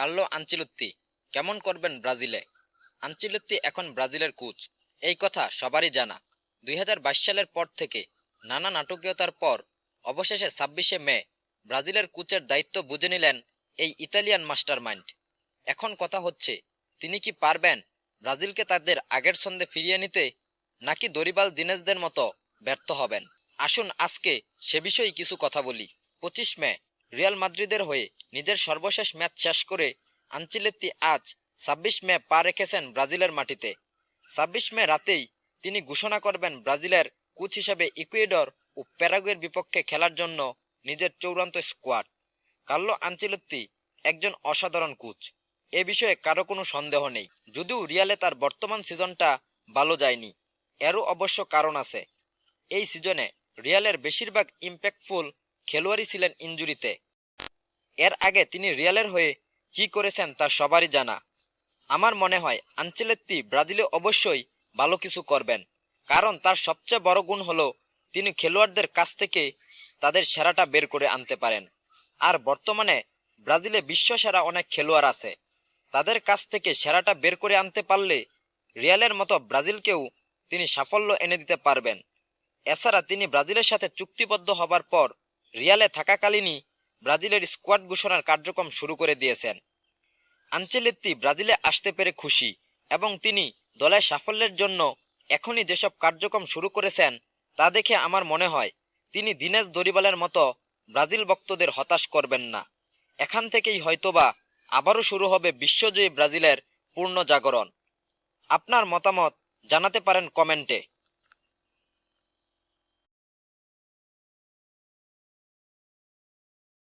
Carlo আঞ্চিলুত্তি। কেমন করবেন ব্রাজিলে? আঞ্চিলুত্তি এখন ব্রাজিলের কোচ। এই কথা সবারই জানা। দুই হাজার বাইশ সালের পর থেকে নানা নাটকীয়তার পর, অবশেষে ছাব্বিশে মে, ব্রাজিলের কোচের দায়িত্ব বুঝে নিলেন এই ইতালিয়ান মাস্টারমাইন্ড। এখন কথা হচ্ছে, তিনি কি পারবেন ব্রাজিলকে তাদের আগের ছন্দে ফিরিয়ে নিতে, নাকি দরিবাল দিনেশদের মতো ব্যর্থ হবেন? আসুন আজকে সে বিষয়ে কিছু কথা বলি। পঁচিশ মে রিয়াল মাদ্রিদের হয়ে নিজের সর্বশেষ ম্যাচ শেষ করে আঞ্চিলেত্তি আজ ছাব্বিশ মে পা রেখেছেন ব্রাজিলের মাটিতে। ছাব্বিশ মে রাতেই তিনি ঘোষণা করবেন ব্রাজিলের কোচ হিসাবে ইকুয়েডর ও প্যারাগুয়ের বিপক্ষে খেলার জন্য নিজের চূড়ান্ত স্কোয়াড। কার্লো আঞ্চিলত্তি একজন অসাধারণ কোচ। এ বিষয়ে কারও কোনো সন্দেহ নেই। যদিও রিয়ালে তার বর্তমান সিজনটা ভালো যায়নি, এরও অবশ্য কারণ আছে। এই সিজনে রিয়ালের বেশিরভাগ ইম্প্যাক্টফুল খেলোয়াড়ই ছিলেন ইঞ্জুরিতে এর আগে তিনি রিয়ালের হয়ে কি করেছেন তা সবারই জানা। আমার মনে হয় আঞ্চেলেত্তি ব্রাজিলে অবশ্যই ভালো কিছু করবেন। কারণ তার সবচেয়ে বড় গুণ হলো তিনি খেলোয়াড়দের কাছ থেকে তাদের সেরাটা বের করে আনতে পারেন। আর বর্তমানে ব্রাজিলে বিশ্বসেরা অনেক খেলোয়াড় আছে। তাদের কাছ থেকে সেরাটা বের করে আনতে পারলে রিয়ালের মতো ব্রাজিলকেও তিনি সাফল্য এনে দিতে পারবেন। এছাড়া তিনি ব্রাজিলের সাথে চুক্তিবদ্ধ হবার পর রিয়ালে থাকাকালীনই ব্রাজিলের স্কোয়াড ঘোষণার কার্যক্রম শুরু করে দিয়েছেন। আঞ্চেলেত্তি ব্রাজিলে আসতে পেরে খুশি এবং তিনি দলের সাফল্যের জন্য এখনই যেসব কার্যক্রম শুরু করেছেন, তা দেখে আমার মনে হয় তিনি দিনেশ দরিবালের মতো ব্রাজিল ভক্তদের হতাশ করবেন না। এখান থেকেই হয়তোবা আবারও শুরু হবে বিশ্বজয়ী ব্রাজিলের পূর্ণ জাগরণ। আপনার মতামত জানাতে পারেন কমেন্টে।